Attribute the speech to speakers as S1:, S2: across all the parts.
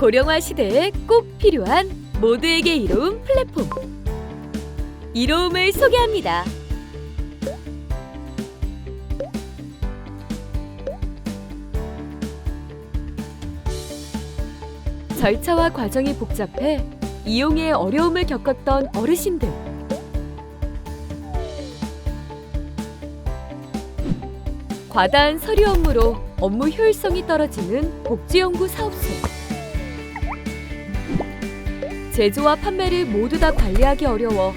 S1: 고령화 시대에 꼭 필요한 모두에게 이로운 플랫폼. 이로움을 소개합니다. 절차와 과정이 복잡해 이용에 어려움을 겪었던 어르신들. 과다한 서류 업무로 업무 효율성이 떨어지는 복지연구 사업소. 제조와 판매를 모두 다 관리하기 어려워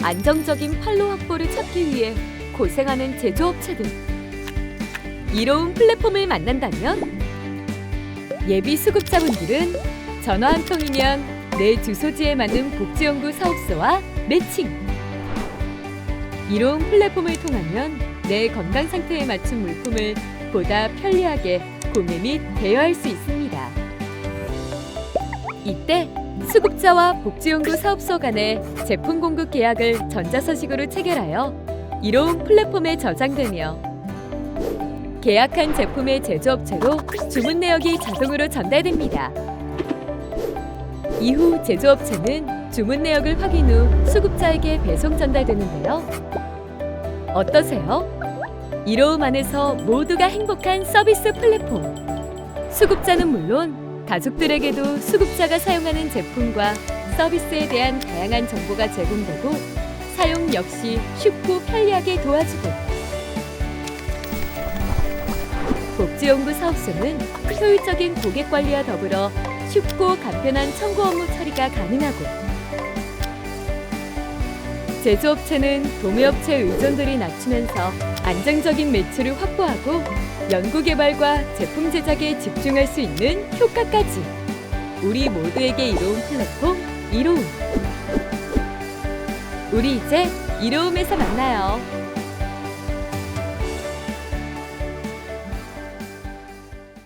S1: 안정적인 판로 확보를 찾기 위해 고생하는 제조업체들. 이로운 플랫폼을 만난다면 예비 수급자분들은 전화 한 통이면 내 주소지에 맞는 복지연구 사업소와 매칭. 이로운 플랫폼을 통하면 내 건강 상태에 맞춘 물품을 보다 편리하게 구매 및 대여할 수 있습니다. 이때 수급자와 복지연구 사업소 간의 제품 공급 계약을 전자서식으로 체결하여 이로운 플랫폼에 저장되며 계약한 제품의 제조업체로 주문 내역이 자동으로 전달됩니다. 이후 제조업체는 주문 내역을 확인 후 수급자에게 배송 전달되는데요. 어떠세요? 이로움 안에서 모두가 행복한 서비스 플랫폼. 수급자는 물론 가족들에게도 수급자가 사용하는 제품과 서비스에 대한 다양한 정보가 제공되고 사용 역시 쉽고 편리하게 도와주고 복지연구 사업소는 효율적인 고객 관리와 더불어 쉽고 간편한 청구 업무 처리가 가능하고 제조업체는 도매업체 의존도를 낮추면서 안정적인 매출을 확보하고 연구개발과 제품 제작에 집중할 수 있는 효과까지 우리 모두에게 이로운 플랫폼 이로움 우리 이제 이로움에서 만나요.